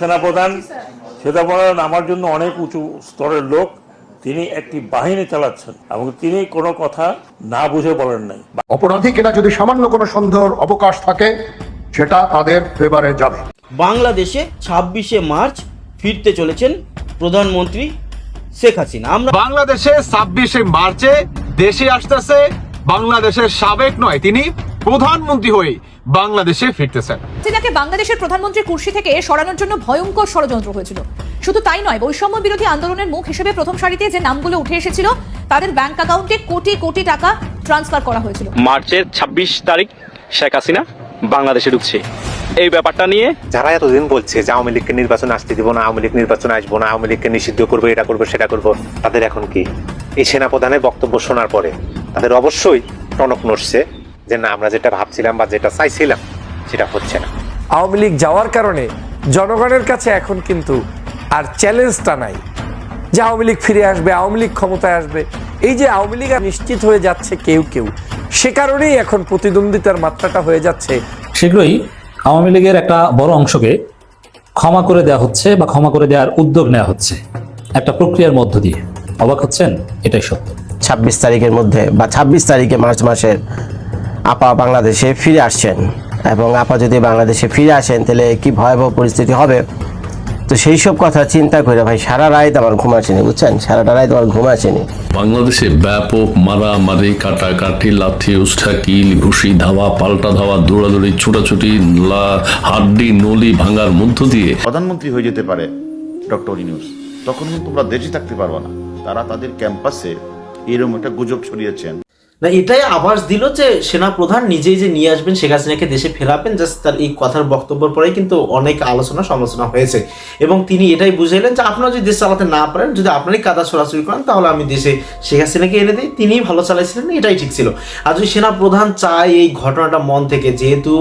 সেনাপ্রধান সেনাপ্রধান আমার জন্য অনেক উঁচু স্তরের লোক। তিনি একটি বাহিনী চালাচ্ছেন এবং তিনি কোনো কথা না বুঝে বলেন নাই। অপরাধীকেরা যদি সামান্য কোনো সন্দেহের অবকাশ থাকে সেটা তাদের ফেভারে যাবে। বাংলাদেশে ছাব্বিশে মার্চ ফিরতে চলেছেন প্রধানমন্ত্রী শেখ হাসিনা। আমরা বাংলাদেশে ছাব্বিশে মার্চে দেশে আসতেছে বাংলাদেশের সাবেক নয় তিনি প্রধানমন্ত্রী হয়ে বাংলাদেশে ফিরতেছেন। হাসিনাকে বাংলাদেশের প্রধানমন্ত্রীর কুর্সি থেকে সরানোর জন্য ভয়ঙ্কর ষড়যন্ত্র হয়েছিল। শুধু তাই নয় বৈষম্য বিরোধী আন্দোলনের মুখ হিসেবে প্রথম সারিতে যে নামগুলো উঠে এসেছিল তাদের ব্যাংক অ্যাকাউন্টে কোটি কোটি টাকা ট্রান্সফার করা হয়েছিল। মার্চের ২৬ তারিখ শেখ হাসিনা বাংলাদেশে ঢুকছে। এই ব্যাপারটা নিয়ে যারা এতদিন বলছে যে আওয়ামী লীগকে নির্বাচন আসতে দিব না আওয়ামী লীগ নির্বাচন আসব না আওয়ামী লীগকে নিষিদ্ধ করব এটা করব সেটা করব তাদের এখন কি? এই সেনাপ্রধানের বক্তব্য শোনার পরে তাদের অবশ্যই টনক নড়ছে যে না আমরা যেটা ভাবছিলাম বা যেটা চাইছিলাম সেটা হচ্ছে না। আওয়ামী লীগ যাওয়ার কারণে জনগণের কাছে এখন কিন্তু আর চ্যালেঞ্জটা নাই যে আওয়ামী লীগ ফিরে আসবে আওয়ামী লীগ ক্ষমতায় আসবে। এই যে আওয়ামী লীগ আর নিশ্চিত হয়ে যাচ্ছে কেউ কেউ সে কারণেই এখন প্রতিদ্বন্দ্বিতার মাত্রাটা হয়ে যাচ্ছে। শীঘ্রই আওয়ামী লীগের একটা বড় অংশকে ক্ষমা করে দেওয়া হচ্ছে বা ক্ষমা করে দেওয়ার উদ্যোগ নেওয়া হচ্ছে। একটা প্রক্রিয়ার মধ্য দিয়ে। অবাক হচ্ছেন? এটাই সত্য। ছাব্বিশ তারিখের মধ্যে বা ছাব্বিশ তারিখে মার্চ মাসের আপা বাংলাদেশে ফিরে আসছেন। এবং আপা যদি বাংলাদেশে ফিরে আসেন তাহলে কি ভয়াবহ পরিস্থিতি হবে? তো সেই সব কথা চিন্তা করে ভাই সারা রাত আমার ঘুম আসেনি বুঝছেন? সারাটা রাত আমার ঘুম আসেনি। বাংলাদেশে ব্যাপক মারামারি কাটাকাটি লাথি উষ্ঠা কিল ঘুষি ধাওয়া পাল্টা ধাওয়া দৌড়াদৌড়ি ছোটাছুটি লা- হাড্ডি নলি ভাঙার মধ্য দিয়ে প্রধানমন্ত্রী হয়ে যেতে পারে ডক্টর ইউনুস। তখন কিন্তু তোমরা দেশে থাকতে পারবে না। তারা তাদের ক্যাম্পাসে এরকম একটা গুজব ছড়িয়েছেন। না, এটাই আভাস দিল যে সেনা প্রধান নিজেই যে নিয়ে আসবেন, শেখ হাসিনাকে দেশে ফেরাবেন জাস্ট তার এই কথার বক্তব্যের পরেই কিন্তু অনেক আলোচনা সমালোচনা হয়েছে। এবং তিনি এটাই বুঝাইলেন যে আপনারা যদি দেশ চালাতে না পারেন, যদি আপনারই কাদা ছড়াছড়ি করেন, তাহলে আমি দেশে শেখ হাসিনাকে এনে দিই। তিনিই ভালো চালাইছিলেন, এটাই ঠিক ছিল। আর যদি সেনা প্রধান চায় এই ঘটনাটা মন থেকে, যেহেতু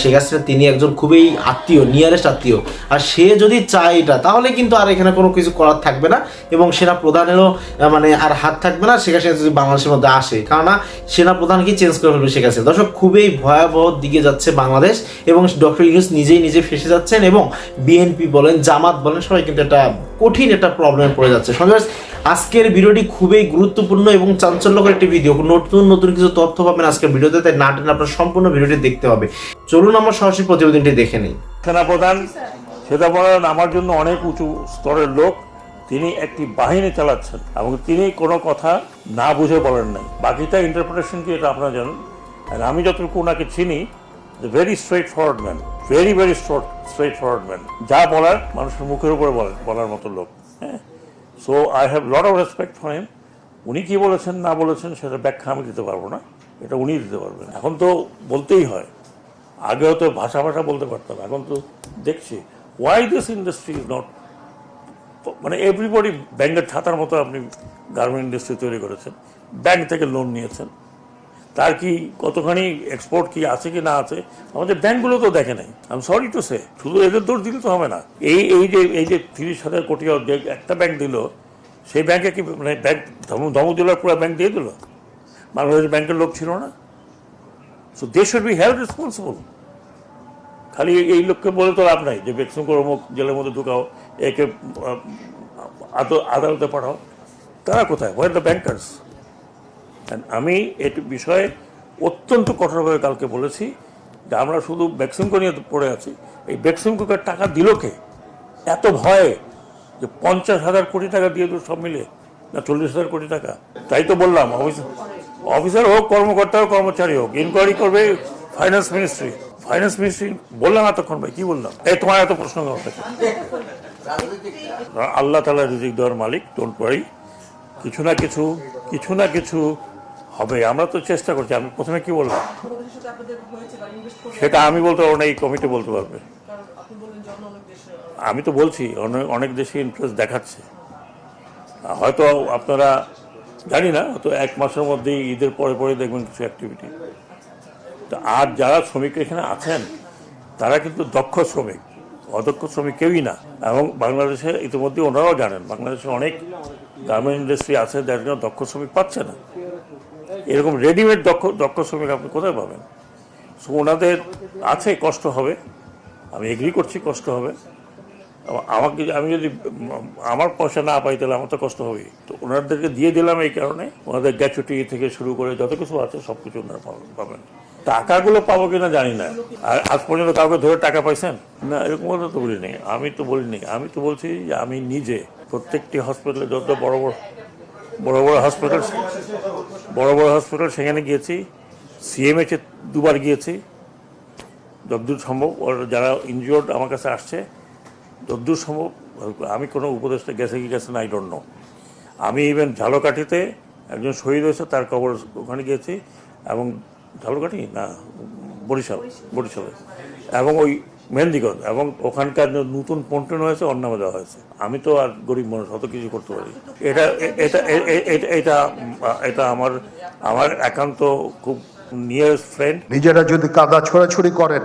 শেখ হাসিনা তিনি একজন খুবই আত্মীয়, নিয়ারেস্ট আত্মীয়, আর সে যদি চায় এটা, তাহলে কিন্তু আর এখানে কোনো কিছু করার থাকবে না। এবং সেনা প্রধানেরও মানে আর হাত থাকবে না, শেখ হাসিনা যদি বাংলাদেশের মধ্যে আসে। সেনা প্রধানকে চেঞ্জ করে ফেলবে শেখ হাসিনা? দর্শক, খুবই ভয়াবহ দিকে যাচ্ছে বাংলাদেশ এবং ডক্টর ইউনুস নিজেই নিজে ফেসে যাচ্ছেন এবং বিএনপি বলেন, জামাত বলেন, সবাই কিন্তু একটা কঠিন একটা প্রবলেমে পড়ে যাচ্ছে। সঙ্গে আজকের ভিডিওটি খুবই গুরুত্বপূর্ণ এবং চাঞ্চল্যকর একটি ভিডিও নতুন নতুন কিছু তথ্য পাবেন আজকের ভিডিওতে, তাই না টেনে আপনার সম্পূর্ণ ভিডিওটি দেখতে হবে। চলুন আমরা সরাসরি প্রতিবেদনটি দেখে নিই। সেনাপ্রধান সেনাপ্রধান আমার জন্য অনেক উঁচু স্তরের লোক। তিনি একটি বাহিনী চালাচ্ছেন এবং তিনি কোনো কথা না বুঝে বলেন নাই। বাকিটা ইন্টারপ্রিটেশন কি এটা আপনারা জানেন? আর আমি যতটুকু ওনাকে চিনি very straight forward man very very straight forward man যা বলার মানুষের মুখের উপরে বলেন, বলার মতো লোক হ্যাঁ? So I have lot of respect for him উনি কি বলেছেন, না বলেছেন, সেটা ব্যাখ্যা আমি দিতে পারব না। এটা উনি দিতে পারবেন। এখন তো বলতেই হয়। আগেও তো ভাষা ভাষা বলতে পারতাম, এখন তো দেখছি। Why this industry is not মানে এভরিবডি ব্যাংকের ছাতার মতো আপনি গার্মেন্ট ইন্ডাস্ট্রি তৈরি করেছেন ব্যাংক থেকে লোন নিয়েছেন। তার কি কতখানি এক্সপোর্ট কি আছে কি না আছে, আমাদের ব্যাংকগুলো তো দেখে নাই। আমি সরি টু সে শুধু এদের দোষ দিলে তো হবে না। এই এই যে এই যে তিরিশ হাজার কোটি একটা ব্যাংক দিল, সেই ব্যাংকে কি মানে ব্যাংক ধমক দিল পুরো ব্যাংক দিয়ে দিল? বাংলাদেশ ব্যাংকের লোক ছিল না। So they should be help responsible খালি এই লোককে বলে তো লাভ নাই যে বেক্সুম করে অমুক জেলের মধ্যে ঢুকাও একে আদ- আদালতে পাঠাও। তারা কোথায়? ওয়ার দ্য ব্যাংকার্স আমি এটি বিষয়ে অত্যন্ত কঠোরভাবে কালকে বলেছি যে আমরা শুধু বেক্সিমকো নিয়ে পড়ে আছি। এই বেক্সিমকোকে টাকা দিল কে? এত ভয়ে যে পঞ্চাশ হাজার কোটি টাকা দিয়ে দিল সব মিলে, না চল্লিশ হাজার কোটি টাকা? তাই তো বললাম অফিসার অফিসার হোক, কর্মকর্তা হোক, কর্মচারী হোক ইনকোয়ারি করবে ফাইন্যান্স মিনিস্ট্রি ফাইন্যান্স মিনিস্ট্রি বললাম এতক্ষণ ভাই, কি বললাম? এই তোমার এত প্রশ্ন? আল্লাহ তালা রিজিক দেওয়ার মালিক ডোন্ট ওয়ারি কিছু না কিছু কিছু না কিছু হবে। আমরা তো চেষ্টা করছি। আমি প্রথমে কি বললাম? সেটা আমি বলতে পারব না এই কমিটি বলতে পারবে। আমি তো বলছি অনেক অনেক দেশে ইন্টারেস্ট দেখাচ্ছে। হয়তো আপনারা জানি না হয়তো এক মাসের মধ্যেই ঈদের পরে পরে দেখবেন কিছু অ্যাক্টিভিটি তো আর যারা শ্রমিক এখানে আছেন তারা কিন্তু দক্ষ শ্রমিক। অদক্ষ শ্রমিক কেউই না। এবং বাংলাদেশে ইতিমধ্যে ওনারাও জানেন, বাংলাদেশে অনেক গার্মেন্ট ইন্ডাস্ট্রি আছে যার জন্য দক্ষ শ্রমিক পাচ্ছে না। এরকম রেডিমেড দক্ষ দক্ষ শ্রমিক আপনি কোথায় পাবেন? সো ওনাদের আছে, কষ্ট হবে। আমি এগ্রি করছি, কষ্ট হবে। আমাকে, আমি যদি, আমার পয়সা না পাই, তাহলে আমার তো কষ্ট হবে তো ওনাদেরকে দিয়ে দিলাম এই কারণে। ওনাদের গ্যাচুটি থেকে শুরু করে যত কিছু আছে সব কিছু ওনারা পাবেন। টাকাগুলো পাবো কিনা জানি না। আর আজ পর্যন্ত কাউকে ধরে টাকা পাইছেন? না, এরকম কথা তো বলিনি। আমি তো বলিনি। আমি তো বলছি যে আমি নিজে প্রত্যেকটি হসপিটালে যত বড় বড় বড় বড় হসপিটাল বড় বড় হসপিটাল সেখানে গিয়েছি। সিএমএইচে দুবার গিয়েছি। যতদূর সম্ভব যারা ইনজিওর্ড আমার কাছে আসছে, যতদূর সম্ভব আমি কোনো উপদেশটা গেছে কি গেছে না আই ডোন্ট নো আমি ইভেন ঝালকাঠিতে একজন শহীদ হয়েছে, তার কবর ওখানে গিয়েছি এবং ঝালকাঠি না, বরিশাল, বরিশালে। এবং ওই মেহেন্দিগঞ্জ, এবং ওখানকার নতুন পন্টন হয়েছে অন্য দেওয়া হয়েছে। আমি তো আর গরিব মানুষ, অত কিছু করতে পারি। এটা এটা এটা এটা আমার আমার একান্ত খুব নিয়ারেস্ট ফ্রেন্ড নিজেরা যদি কাদা ছোড়াছুড়ি করেন,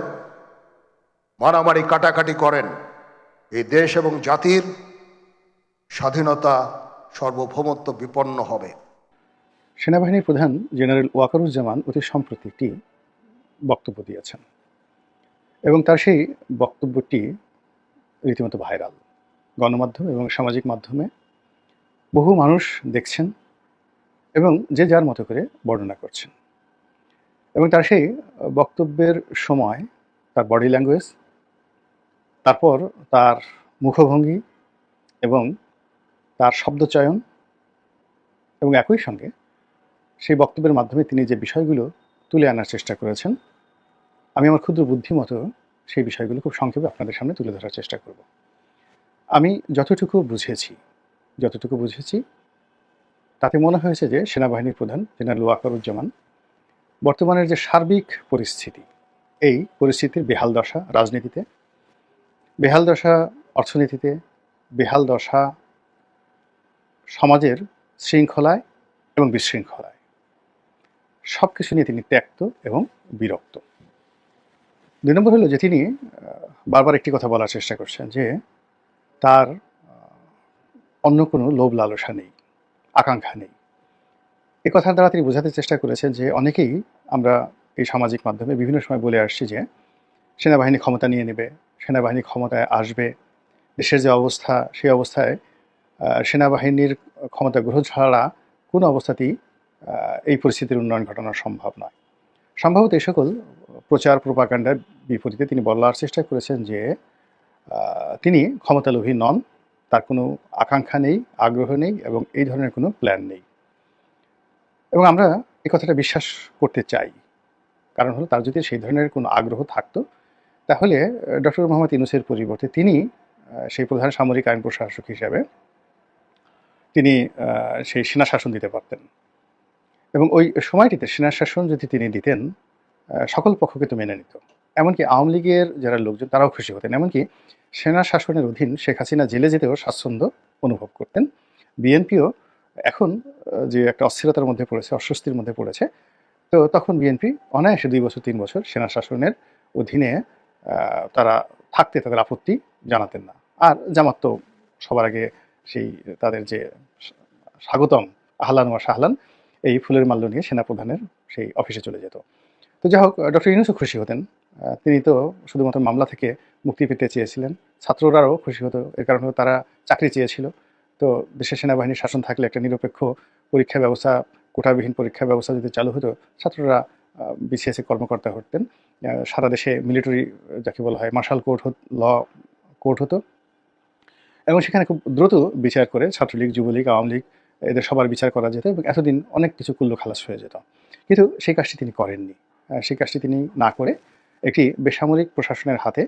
মারামারি কাটাকাটি করেন, এই দেশ এবং জাতির স্বাধীনতা সর্বভৌমত্ব বিপন্ন হবে। সেনাবাহিনীর প্রধান জেনারেল ওয়াকারুজ্জামান অতি সম্প্রতি একটি বক্তব্য দিয়েছেন। এবং তার সেই বক্তব্যটি রীতিমতো ভাইরাল। গণমাধ্যম এবং সামাজিক মাধ্যমে বহু মানুষ দেখছেন এবং যে যার মতো করে বর্ণনা করছেন। এবং তার সেই বক্তব্যের সময়, তার বডি ল্যাঙ্গুয়েজ, তারপর তার মুখভঙ্গি এবং তার শব্দচয়ন এবং একই সঙ্গে সেই বক্তব্যের মাধ্যমে তিনি যে বিষয়গুলো তুলে আনার চেষ্টা করেছেন, আমি আমার ক্ষুদ্র বুদ্ধি মতো সেই বিষয়গুলো খুব সংক্ষেপে আপনাদের সামনে তুলে ধরার চেষ্টা করব। আমি যতটুকু বুঝেছি যতটুকু বুঝেছি, তাতে মনে হয়েছে যে সেনাবাহিনীর প্রধান জেনারেল ওয়াকারুজ্জামান বর্তমানের যে সার্বিক পরিস্থিতি, এই পরিস্থিতির বেহাল দশা রাজনীতিতে, বেহাল দশা অর্থনীতিতে, বেহাল দশা সমাজের শৃঙ্খলায় এবং বিশৃঙ্খলায়। সব কিছু নিয়ে তিনি ত্যক্ত এবং বিরক্ত। দুই নম্বর হলো যে তিনি বারবার একটি কথা বলার চেষ্টা করছেন যে তার অন্য কোনো লোভ লালসা নেই, আকাঙ্ক্ষা নেই। এ কথার দ্বারা তিনি বোঝাতে চেষ্টা করেছেন যে অনেকেই আমরা এই সামাজিক মাধ্যমে বিভিন্ন সময় বলে আসছি যে সেনাবাহিনী ক্ষমতা নিয়ে নেবে, সেনাবাহিনী ক্ষমতায় আসবে, দেশের যে অবস্থা, সেই অবস্থায় সেনাবাহিনীর ক্ষমতা গ্রহণ ছাড়া কোনো অবস্থাতেই এই পরিস্থিতির উন্নয়ন ঘটানো সম্ভব নয়। সম্ভবত এই সকল প্রচার প্রপাকাণ্ডার বিপরীতে তিনি বলার চেষ্টা করেছেন যে তিনি ক্ষমতালোভী নন, তার কোনো আকাঙ্ক্ষা নেই, আগ্রহ নেই এবং এই ধরনের কোনো প্ল্যান নেই। এবং আমরা এই কথাটা বিশ্বাস করতে চাই। কারণ হলো তার যদি সেই ধরনের কোনো আগ্রহ থাকতো, তাহলে ডক্টর মোহাম্মদ ইনুসের পরিবর্তে তিনি সেই প্রধান সামরিক আইন প্রশাসক হিসাবে তিনি সেই সেনা শাসন দিতে পারতেন। এবং ওই সময়টিতে সেনা শাসন যদি তিনি দিতেন সকল পক্ষকে তো মেনে নিত। এমনকি আওয়ামী লীগের যারা লোকজন, তারাও খুশি হতেন। এমনকি সেনা শাসনের অধীন শেখ হাসিনা জেলে যেতেও স্বাচ্ছন্দ্য অনুভব করতেন। বিএনপিও এখন যে একটা অস্থিরতার মধ্যে পড়েছে, অস্বস্তির মধ্যে পড়েছে, তো তখন বিএনপি অনায়াসে দুই বছর, তিন বছর সেনা শাসনের অধীনে তারা থাকতে তাদের আপত্তি জানাতেন না। আর জামাত তো সবার আগে সেই তাদের যে স্বাগতম, আহলান ওয়া শাহলান এই ফুলের মাল্য নিয়ে সেনাপ্রধানের সেই অফিসে চলে যেত। তো যাই হোক ডক্টর ইউনুসও খুশি হতেন। তিনি তো শুধুমাত্র মামলা থেকে মুক্তি পেতে চেয়েছিলেন, ছাত্ররাও খুশি হতো। এর কারণ হলো তারা চাকরি চেয়েছিল। তো দেশের সেনাবাহিনীর শাসন থাকলে একটা নিরপেক্ষ পরীক্ষা ব্যবস্থা, কোটাবিহীন পরীক্ষা ব্যবস্থা যদি চালু হতো, ছাত্ররা বিসিএসে কর্মকর্তা হতেন। সারা দেশে মিলিটারি যাকে বলা হয় মার্শাল কোর্ট হত, ল কোর্ট হতো। এবং সেখানে খুব দ্রুত বিচার করে ছাত্রলীগ, যুবলীগ, আওয়ামী লীগ এদের সবার বিচার করা যেত এবং এতদিন অনেক কিছু কুল্ল খালাস হয়ে যেত। কিন্তু সেই কাজটি তিনি করেননি। সেই কাজটি তিনি না করে একটি বেসামরিক প্রশাসনের হাতে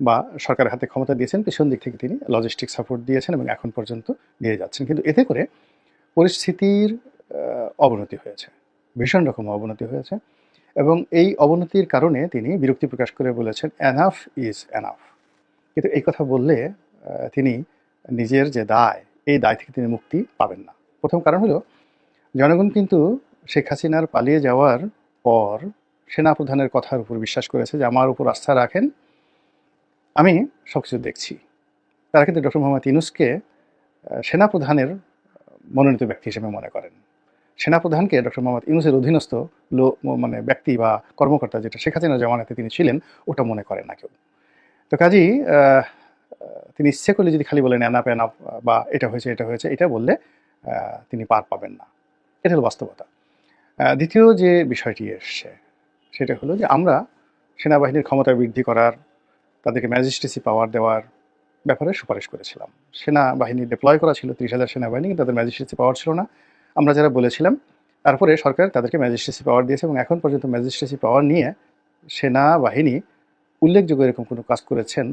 বা সরকারের হাতে ক্ষমতা দিয়েছেন, পেছন দিক থেকে তিনি লজিস্টিক সাপোর্ট দিয়েছেন এবং এখন পর্যন্ত দিয়ে যাচ্ছেন। কিন্তু এতে করে পরিস্থিতির অবনতি হয়েছে, ভীষণ রকম অবনতি হয়েছে এবং এই অবনতির কারণে তিনি বিরক্তি প্রকাশ করে বলেছেন অ্যানাফ ইজ অ্যানাফ কিন্তু এই কথা বললে তিনি নিজের যে দায়, এই দায় থেকে তিনি মুক্তি পাবেন না। প্রথম কারণ হলো, জনগণ কিন্তু শেখ হাসিনার পালিয়ে যাওয়ার পর সেনাপ্রধানের কথার উপর বিশ্বাস করেছে যে আমার উপর আস্থা রাখেন। আমি সব কিছু দেখছি। তারা কিন্তু ডক্টর মোহাম্মদ ইনুসকে সেনাপ্রধানের মনোনীত ব্যক্তি হিসেবে মনে করেন। সেনাপ্রধানকে ডক্টর মোহাম্মদ ইউনুসের অধীনস্থ লো মানে ব্যক্তি বা কর্মকর্তা যেটা শেখ হাসিনার জামানাতে তিনি ছিলেন, ওটা মনে করেন না কেউ। তো কাজেই তিনি ইচ্ছে করলে যদি খালি বলেন এনাপ এনাপ, বা এটা হয়েছে এটা হয়েছে, এটা বললে তিনি পার পাবেন না। এটা হলো বাস্তবতা। দ্বিতীয় যে বিষয়টি এসছে, সেটা হলো যে আমরা সেনাবাহিনীর ক্ষমতা বৃদ্ধি করার, তাদেরকে ম্যাজিস্ট্রেসি পাওয়ার দেওয়ার ব্যাপারে সুপারিশ করেছিলাম। সেনাবাহিনী ডিপ্লয় করা ছিল, ত্রিশ হাজার সেনাবাহিনী, কিন্তু তাদের ম্যাজিস্ট্রেসি পাওয়ার ছিল না। আমরা যারা বলেছিলাম, তারপরে সরকার তাদেরকে ম্যাজিস্ট্রেসি পাওয়ার দিয়েছে এবং এখন পর্যন্ত ম্যাজিস্ট্রেসি পাওয়ার নিয়ে সেনাবাহিনী উল্লেখযোগ্য এরকম কোনো কাজ করেছেন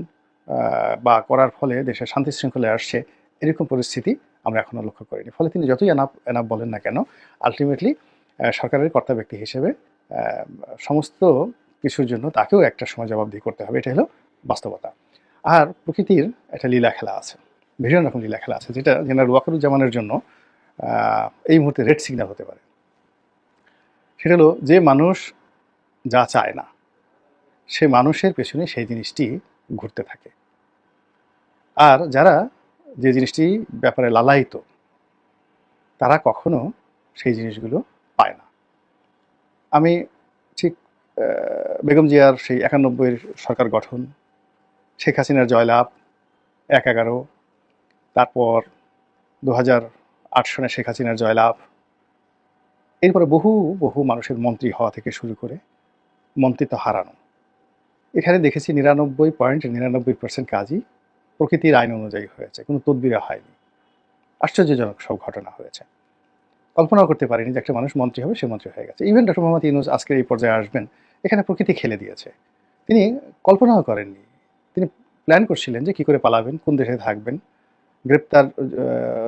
বা করার ফলে দেশের শান্তি শৃঙ্খলায় আসছে এরকম পরিস্থিতি আমরা এখনও লক্ষ্য করিনি। ফলে তিনি যতই এনাপ এনাপ বলেন না কেন আলটিমেটলি সরকারের কর্তা ব্যক্তি হিসেবে সমস্ত কিছুর জন্য তাকেও একটা সময় জবাবদিহি করতে হবে। এটা হলো বাস্তবতা। আর প্রকৃতির একটা লীলা খেলা আছে, ভীষণ রকম লীলা খেলা আছে, যেটা জেনারেল ওয়াকারুজ্জামানের জন্য এই মুহূর্তে রেড সিগন্যাল হতে পারে। সেটা হলো যে মানুষ যা চায় না, সে মানুষের পেছনে সেই জিনিসটি ঘুরতে থাকে। আর যারা যে জিনিসটি ব্যাপারে লালায়িত, তারা কখনো সেই জিনিসগুলো পায় না। আমি ঠিক বেগম জিয়ার সেই একানব্বইয়ের সরকার গঠন, শেখ হাসিনার জয়লাভ এক এগারো, তারপর দু হাজার আট সনে শেখ হাসিনার জয়লাভ, এরপরে বহু বহু মানুষের মন্ত্রী হওয়া থেকে শুরু করে মন্ত্রিত্ব হারানো। এখানে দেখেছি নিরানব্বই পয়েন্ট, নিরানব্বই পার্সেন্ট কাজই প্রকৃতির আইন অনুযায়ী হয়েছে, কোনো তদবিরা হয়নি। আশ্চর্যজনক সব ঘটনা হয়েছে। কল্পনাও করতে পারিনি যে একটা মানুষ মন্ত্রী হবে, সে মন্ত্রী হয়ে গেছে। ইভেন ডক্টর মোহাম্মদ ইউনুস আজকের এই পর্যায়ে আসবেন, এখানে প্রকৃতি খেলে দিয়েছে। তিনি কল্পনাও করেননি। তিনি প্ল্যান করছিলেন যে কী করে পালাবেন, কোন দেশে থাকবেন, গ্রেপ্তার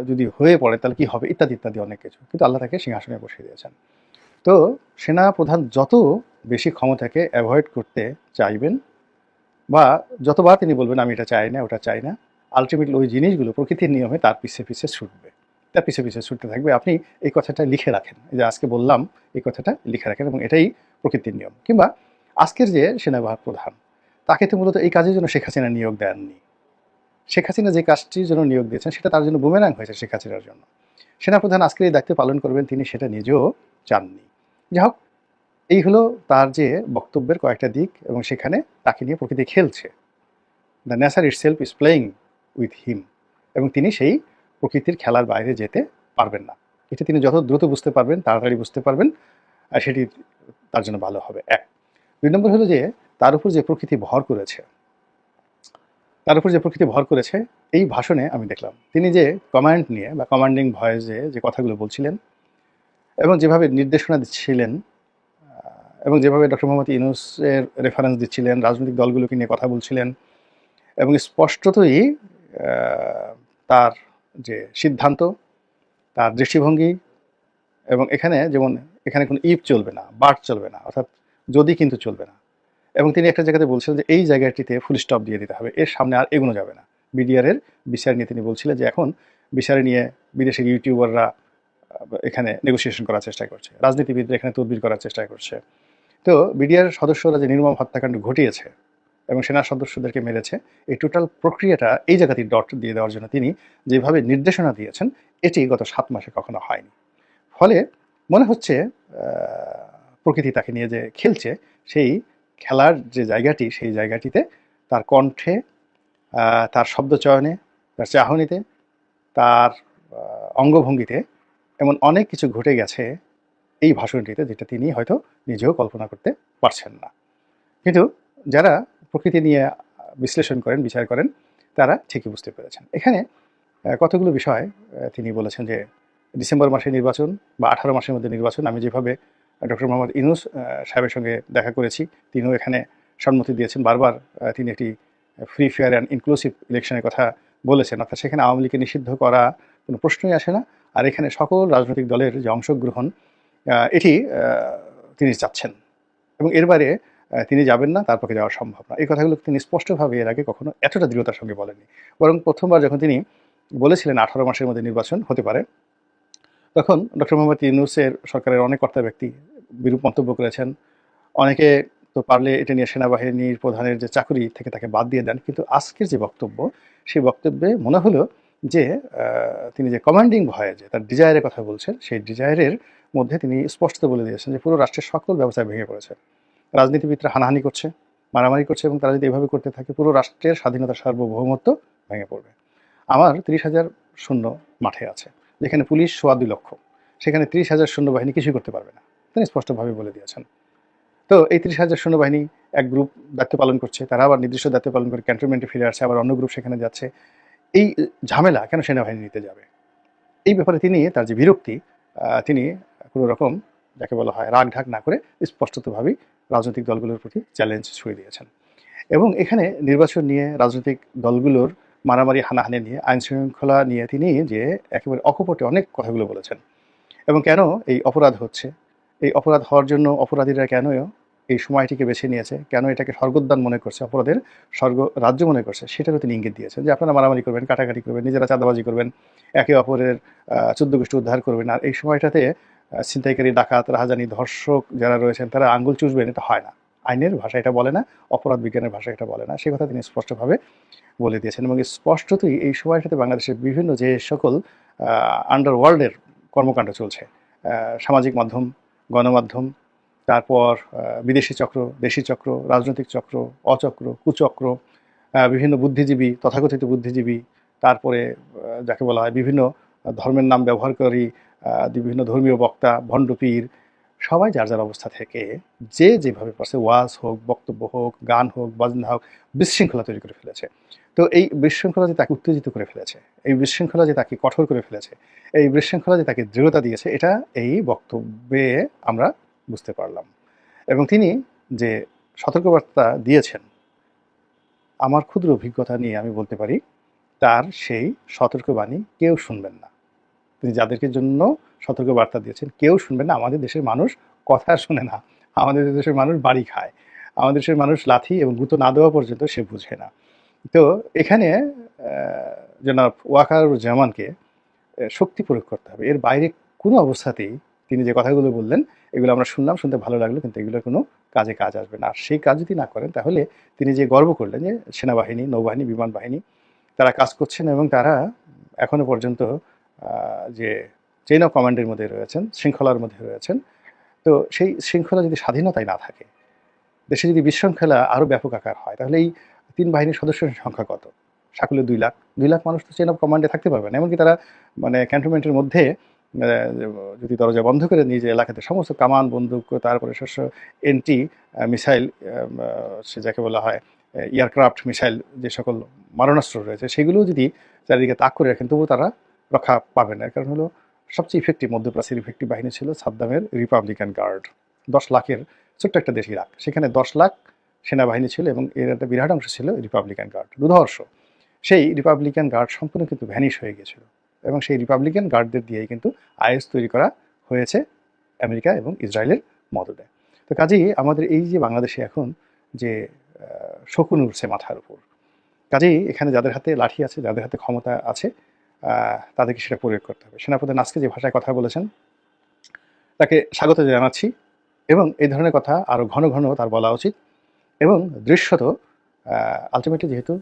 যদি হয়ে পড়ে তাহলে কী হবে, ইত্যাদি ইত্যাদি অনেক কিছু। কিন্তু আল্লাহ তাকে সিংহাসনে বসিয়ে দিয়েছেন। তো সেনা প্রধান যত বেশি ক্ষমতাকে অ্যাভয়েড করতে চাইবেন বা যতবার তিনি বলবেন, আমি এটা চাই না, ওটা চাই না আলটিমেটলি ওই জিনিসগুলো প্রকৃতির নিয়মে তার পিছে পিছে ছুটবে। তার পিছে পিছে ছুটতে থাকবে। আপনি এই কথাটা লিখে রাখেন। যে আজকে বললাম, এই কথাটা লিখে রাখেন এবং এটাই প্রকৃতির নিয়ম। কিংবা আজকের যে সেনাবাহিনী প্রধান, তাকে তো মূলত এই কাজের জন্য শেখ হাসিনা নিয়োগ দেননি। শেখ হাসিনা যে কাজটির জন্য নিয়োগ দিয়েছেন, সেটা তার জন্য বুমেরাং হয়েছে শেখ হাসিনার জন্য। সেনাপ্রধান আজকের এই দায়িত্ব পালন করবেন তিনি সেটা নিজেও চাননি। যাই হোক এই হলো তার যে বক্তব্যের কয়েকটা দিক এবং সেখানে তাকে নিয়ে প্রকৃতি খেলছে। The nature itself is playing with him এবং তিনি সেই প্রকৃতির খেলার বাইরে যেতে পারবেন না। এটা তিনি যত দ্রুত বুঝতে পারবেন, তাড়াতাড়ি বুঝতে পারবেন, আর সেটি তার জন্য ভালো হবে। এক, দুই নম্বর হলো যে তার উপর যে প্রকৃতি ভর করেছে, তার উপর যে প্রকৃতি ভর করেছে, এই ভাষণে আমি দেখলাম। তিনি যে কমান্ড নিয়ে বা কমান্ডিং ভয়েসে যে কথাগুলো বলছিলেন এবং যেভাবে নির্দেশনা দিচ্ছিলেন এবং যেভাবে ডক্টর মোহাম্মদ ইউনুসের রেফারেন্স দিচ্ছিলেন, রাজনৈতিক দলগুলোকে নিয়ে কথা বলছিলেন এবং স্পষ্টতই তার যে সিদ্ধান্ত, তার দৃষ্টিভঙ্গি এবং এখানে যেমন, এখানে কোনো ইফ চলবে না বাট চলবে না, অর্থাৎ যদি কিন্তু চলবে না। এবং তিনি একটা জায়গাতে বলছিলেন যে এই জায়গাটিতে ফুল স্টপ দিয়ে দিতে হবে, এর সামনে আর এগোনো যাবে না। বিডিআরের বিচার নিয়ে তিনি বলছিলেন যে এখন বিচারে নিয়ে বিদেশের ইউটিউবাররা এখানে নেগোসিয়েশন করার চেষ্টা করছে, রাজনীতিবিদরা এখানে তদবির করার চেষ্টা করছে। তো বিডিআর সদস্যরা যে নির্মম হত্যাকাণ্ড ঘটিয়েছে এবং সেনা সদস্যদেরকে মেরেছে, এই টোটাল প্রক্রিয়াটা এই জায়গাতেই ডট দিয়ে দেওয়ার জন্য তিনি যেভাবে নির্দেশনা দিয়েছেন, এটি গত সাত মাসে কখনো হয়নি। ফলে মনে হচ্ছে প্রকৃতি তাকে নিয়ে যে খেলছে, সেই খেলার যে জায়গাটি, সেই জায়গাটিতে তার কণ্ঠে তার শব্দ চয়নে তার চাহনিতে, তার অঙ্গভঙ্গিতে এমন অনেক কিছু ঘটে গেছে এই ভাষণটিতে যেটা তিনি হয়তো নিজেও কল্পনা করতে পারছেন না। কিন্তু যারা প্রকৃতি নিয়ে বিশ্লেষণ করেন, বিচার করেন, তারা ঠিকই বুঝতে পেরেছেন। এখানে কতগুলো বিষয় তিনি বলেছেন যে ডিসেম্বর মাসে নির্বাচন বা আঠারো মাসের মধ্যে নির্বাচন, আমি যেভাবে ডক্টর মোহাম্মদ ইনুস সাহেবের সঙ্গে দেখা করেছি, তিনিও এখানে সম্মতি দিয়েছেন, বারবার তিনি একটি ফ্রি ফেয়ার অ্যান্ড ইনক্লুসিভ ইলেকশনের কথা বলেছেন। অর্থাৎ সেখানে আওয়ামী লীগকে নিষিদ্ধ করা কোনো প্রশ্নই আসে না। আর এখানে সকল রাজনৈতিক দলের যে অংশগ্রহণ এটি তিনি চাচ্ছেন এবং এর বাইরে তিনি যাবেন না, তার পক্ষে যাওয়া সম্ভব না। এই কথাগুলো তিনি স্পষ্টভাবে এর আগে কখনো এতটা দৃঢ়তার সঙ্গে বলেননি। বরং প্রথমবার যখন তিনি বলেছিলেন আঠারো মাসের মধ্যে নির্বাচন হতে পারে, তখন ডক্টর মোহাম্মদ ইউনুসের সরকারের অনেক কর্তা ব্যক্তি বিরূপ মন্তব্য করেছেন। অনেকে তো পারলে এটা নিয়ে সেনাবাহিনীর প্রধানের যে চাকরি থেকে তাকে বাদ দিয়ে দেন, কিন্তু আজকের যে বক্তব্য, সেই বক্তব্যে মনে হলো যে তিনি যে কমান্ডিং ভয়ে যে, তার ডিজায়ারের কথা বলছেন, সেই ডিজায়ারের মধ্যে তিনি স্পষ্ট বলে দিয়েছেন যে পুরো রাষ্ট্রের সকল ব্যবস্থা ভেঙে পড়েছে। রাজনীতিবিদরা হানাহানি করছে, মারামারি করছে এবং তারা যদি এভাবে করতে থাকে, পুরো রাষ্ট্রের স্বাধীনতা সার্বভৌমত্ব ভেঙে পড়বে। আমার তিরিশ হাজার শূন্য মাঠে আছে, যেখানে পুলিশ সোয়া দুই লক্ষ। সেখানে তিরিশ হাজার সৈন্য বাহিনী কিছুই করতে পারবে না। তিনি স্পষ্টভাবে বলে দিয়েছেন। তো এই তিরিশ হাজার সৈন্যবাহিনী এক গ্রুপ দায়িত্ব পালন করছে, তারা আবার নির্দিষ্ট দায়িত্ব পালন করে ক্যান্টনমেন্টে ফিরে আসছে, আবার অন্য গ্রুপ সেখানে যাচ্ছে। এই ঝামেলা কেন সেনাবাহিনী নিতে যাবে? এই ব্যাপারে তিনি তার যে বিরক্তি তিনি কোনো রকম যাকে বলা হয় রাগঢাক না করে স্পষ্টতভাবেই রাজনৈতিক দলগুলোর প্রতি চ্যালেঞ্জ ছুঁয়ে দিয়েছেন। এবং এখানে নির্বাচন নিয়ে, রাজনৈতিক দলগুলোর মারামারি, হানাহানি নিয়ে, আইন শৃঙ্খলা নিয়ে তিনি যে একেবারে অকপটে অনেক কথাগুলো বলেছেন। এবং কেন এই অপরাধ হচ্ছে? এই অপরাধ হওয়ার জন্য অপরাধীরা কেন এই সময়টিকে বেছে নিয়েছে। কেন এটাকে স্বর্গোদ্যান মনে করছে? অপরাধের স্বর্গ রাজ্য মনে করছে। সেটারও তিনি ইঙ্গিত দিয়েছেন যে আপনারা মারামারি করবেন, কাটাকাটি করবেন, নিজেরা চাঁদাবাজি করবেন, একে অপরের চোদ্দ গোষ্ঠী উদ্ধার করবেন। আর এই সময়টাতে ছিনতাইকারী, ডাকাত, রাহাজানি, ধর্ষক যারা রয়েছেন, তারা আঙ্গুল চুষবেন, এটা হয় না। আইনের ভাষা এটা বলে না, অপরাধ বিজ্ঞানের ভাষা এটা বলে না। সে কথা তিনি স্পষ্টভাবে বলে দিয়েছেন এবং স্পষ্টতই এই সময়টাতে বাংলাদেশের বিভিন্ন যে সকল আন্ডারওয়ার্ল্ডের কর্মকাণ্ড চলছে সামাজিক মাধ্যম, গণমাধ্যম তারপর বিদেশি চক্র, দেশি চক্র, রাজনৈতিক চক্র, অচক্র, কুচক্র বিভিন্ন বুদ্ধিজীবী, তথাকথিত বুদ্ধিজীবী, তারপরে যাকে বলা হয় বিভিন্ন ধর্মের নাম ব্যবহারকারী বিভিন্ন ধর্মীয় বক্তা ভণ্ডপীর সবাই যার যার অবস্থা থেকে যে যেভাবে পারছে, ওয়াজ হোক, বক্তব্য হোক, গান হোক, বাজনা হোক, বিশৃঙ্খলা তৈরি করে ফেলেছে। তো এই বিশৃঙ্খলা যে তাকে উত্তেজিত করে ফেলেছে, এই বিশৃঙ্খলা যে তাকে কঠোর করে ফেলেছে, এই বিশৃঙ্খলা যে তাকে দৃঢ়তা দিয়েছে, এটা এই বক্তব্যে আমরা বুঝতে পারলাম। এবং তিনি যে সতর্কবার্তা দিয়েছেন আমার ক্ষুদ্র অভিজ্ঞতা নিয়ে আমি বলতে পারি তার সেই সতর্কবাণী কেউ শুনবেন না। তিনি যাদেরকে জন্য সতর্কবার্তা দিয়েছেন কেউ শুনবেন না। আমাদের দেশের মানুষ কথা শুনে না। আমাদের দেশের মানুষ বাড়ি খায়। আমাদের দেশের মানুষ লাথি এবং গুঁতো না দেওয়া পর্যন্ত সে বুঝে না। তো এখানে জনাব ওয়াকারুজ্জামানকে আহ, শক্তি প্রয়োগ করতে হবে। এর বাইরে কোনো অবস্থাতেই তিনি যে কথাগুলো বললেন, এগুলো আমরা শুনলাম, শুনতে ভালো লাগল, কিন্তু এগুলোর কোনো কাজে কাজ আসবে না। আর সেই কাজ যদি না করেন, তাহলে তিনি যে গর্ব করলেন যে সেনাবাহিনী, নৌবাহিনী, বিমান বাহিনী, তারা কাজ করছেন এবং তারা এখনও পর্যন্ত যে চেইন অফ কমান্ডের মধ্যে রয়েছেন, শৃঙ্খলার মধ্যে রয়েছেন, তো সেই শৃঙ্খলা যদি স্বাধীনতায় না থাকে, দেশে যদি বিশৃঙ্খলা আরও ব্যাপক আকার হয়, তাহলে এই তিন বাহিনীর সদস্যের সংখ্যা কত? সকলে দুই লাখ। দুই লাখ মানুষ তো চেইন অফ কমান্ডে থাকতে পারবে না, এমনকি তারা মানে ক্যান্টনমেন্টের মধ্যে যদি দরজা বন্ধ করে যে এলাকাতে, সমস্ত কামান, বন্দুক, তারপরে শস্য, এন্টি মিসাইল সে যাকে বলা হয় এয়ারক্রাফট মিসাইল, যে সকল মারণাস্ত্র রয়েছে সেগুলোও যদি চারিদিকে তাক করে রাখেন, তবুও তারা রক্ষা পাবে না। কারণ হলো, সবচেয়ে ইফেক্টিভ মধ্যপ্রাচ্যের ইফেক্টিভ বাহিনী ছিল সাদ্দামের রিপাবলিকান গার্ড দশ লাখের ছোট্ট একটা দেশ ইরাক। সেখানে দশ লাখ সেনাবাহিনী ছিল এবং এর একটা বিরাট অংশ ছিল রিপাবলিকান গার্ড দুধর্ষ। সেই রিপাবলিকান গার্ড সম্পূর্ণ কিন্তু ভ্যানিশ হয়ে গিয়েছিল। এবং সেই রিপাবলিকান গার্ডদের দিয়েই কিন্তু আইএস তৈরি করা হয়েছে আমেরিকা এবং ইসরায়েলের মদদে। তো কাজেই আমাদের এই যে বাংলাদেশে এখন যে শকুন উঠছে মাথার উপর, কাজেই এখানে যাদের হাতে লাঠি আছে, যাদের হাতে ক্ষমতা আছে তাদেরকে সেটা প্রয়োগ করতে হবে। সেনাপ্রধান আজকে যে ভাষায় কথা বলেছেন, তাকে স্বাগত জানাচ্ছি এবং এই ধরনের কথা আরও ঘন ঘন তার বলা উচিত এবং দৃশ্যত আলটিমেটলি যেহেতু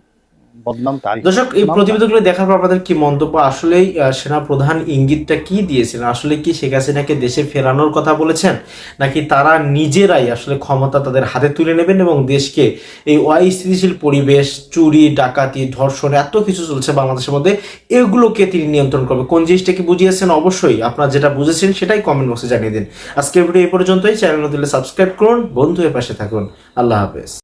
বদনাম তারই। দর্শক এই প্রতিবেদনগুলো দেখার পর আপনাদের কি মন্তব্য? আসলেই আহ, সেনাপ্রধান ইঙ্গিতটা কি দিয়েছিলেন আসলে কি শেখ হাসিনাকে দেশে ফেরানোর কথা বলেছেন? নাকি তারা নিজেরাই আসলে ক্ষমতা তাদের হাতে তুলে নেবেন এবং দেশকে এই অস্থিতিশীল পরিবেশ চুরি ডাকাতি ধর্ষণ এত কিছু চলছে বাংলাদেশের মধ্যে এগুলোকে তিনি নিয়ন্ত্রণ করবে কোন জিনিসটা কি বুঝিয়েছেন? অবশ্যই আপনারা যেটা বুঝেছেন সেটাই কমেন্ট বক্সে জানিয়ে দিন। আজকের ভিডিও এই পর্যন্তই। চ্যানেল দিলে সাবস্ক্রাইব করুন। বন্ধু এর পাশে থাকুন। আল্লাহ হাফেজ।